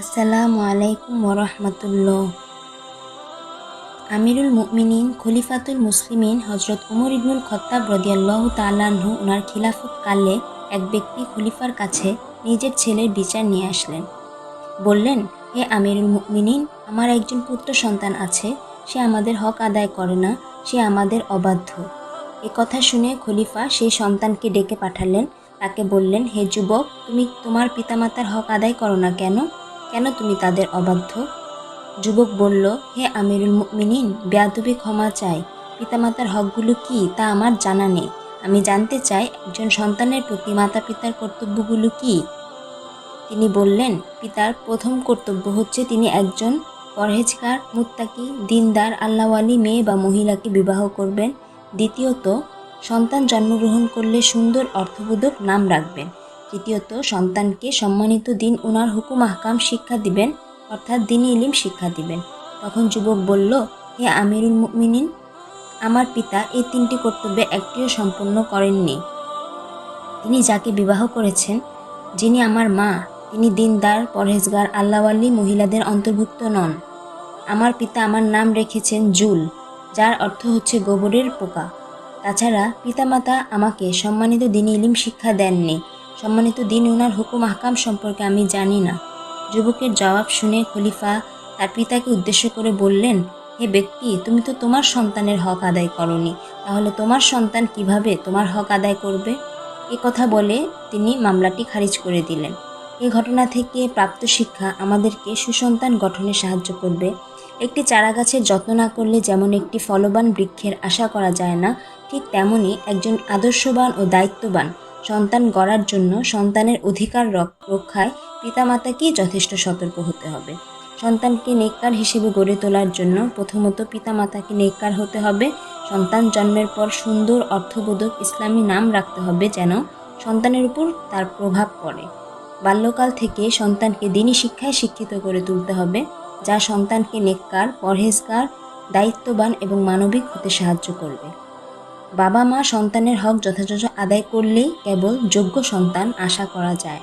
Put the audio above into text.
আসসালামু আলাইকুম ওরহমতুল্লাহ। আমিরুল মুমিনিন, খলিফাতুল মুসলিমিন হজরত উমর ইবনুল খত্তাব রদিয়াল্লাহ তাল্লাহ্ন ওনার খিলাফত কালে এক ব্যক্তি খলিফার কাছে নিজের ছেলের বিচার নিয়ে আসলেন। বললেন, হে আমিরুল মুমিনিন, আমার একজন পুত্র সন্তান আছে, সে আমাদের হক আদায় করে না, সে আমাদের অবাধ্য। এ কথা শুনে খলিফা সেই সন্তানকে ডেকে পাঠালেন। তাকে বললেন, হে যুবক, তুমি তোমার পিতামাতার হক আদায় করো না কেন? কেন তুমি তাদের অবাধ্য? যুবক বলল, হে আমিরুল মুমিনিন, বেয়াদবি ক্ষমা চাই। পিতামাতার হকগুলো কি তা আমার জানা নেই। আমি জানতে চাই একজন সন্তানের প্রতি মাতা পিতার কর্তব্যগুলো কি? তিনি বললেন, পিতার প্রথম কর্তব্য হচ্ছে তিনি একজন পরহেজগার, মুত্তাকি, দিনদার, আল্লাহওয়ালি মেয়ে বা মহিলাকে বিবাহ করবেন। দ্বিতীয়ত, সন্তান জন্মগ্রহণ করলে সুন্দর অর্থবোধক নাম রাখবেন। তৃতীয়ত সন্তানকে সম্মানিত দিন ওনার হুকুম আহকাম শিক্ষা দিবেন, অর্থাৎ দিনই ইলিম শিক্ষা দিবেন। তখন যুবক বলল, হে আমিরুল মুমিনিন, আমার পিতা এই তিনটি কর্তব্যে একটিও সম্পন্ন করেননি। তিনি যাকে বিবাহ করেছেন, যিনি আমার মা, তিনি দিনদার, পরহেজগার, আল্লাহওয়ালি মহিলাদের অন্তর্ভুক্ত নন। আমার পিতা আমার নাম রেখেছেন জুল, যার অর্থ হচ্ছে গোবরের পোকা। তাছাড়া পিতামাতা আমাকে সম্মানিত দিন ইলিম শিক্ষা দেননি। সম্মানিত দিন ওনার হুকুম আহকাম সম্পর্কে আমি জানি না। যুবকের জবাব শুনে খলিফা তার পিতাকে উদ্দেশ্য করে বললেন, হে ব্যক্তি, তুমি তো তোমার সন্তানের হক আদায় করনি। তাহলে তোমার সন্তান কীভাবে তোমার হক আদায় করবে? এ কথা বলে তিনি মামলাটি খারিজ করে দিলেন। এই ঘটনা থেকে প্রাপ্ত শিক্ষা আমাদেরকে সুসন্তান গঠনে সাহায্য করবে। একটি চারাগাছের যত্ন না করলে যেমন একটি ফলবান বৃক্ষের আশা করা যায় না, ঠিক তেমনি একজন আদর্শবান ও দায়িত্ববান সন্তান গড়ার জন্য সন্তানের অধিকার রক- রক্ষায় পিতামাতাকেই যথেষ্ট সতর্ক হতে হবে। সন্তানকে নেককার হিসেবে গড়ে তোলার জন্য প্রথমত পিতামাতাকে নেককার হতে হবে। সন্তান জন্মের পর সুন্দর অর্থবোধক ইসলামী নাম রাখতে হবে যেন সন্তানের উপর তার প্রভাব পড়ে। বাল্যকাল থেকে সন্তানকে দিনী শিক্ষায় শিক্ষিত করে তুলতে হবে, যা সন্তানকে নেককার, পরহেজগার, দায়িত্ববান এবং মানবিক হতে সাহায্য করবে। বাবা মা সন্তানের হক যথাযথ আদায় করলেই কেবল যোগ্য সন্তান আশা করা যায়।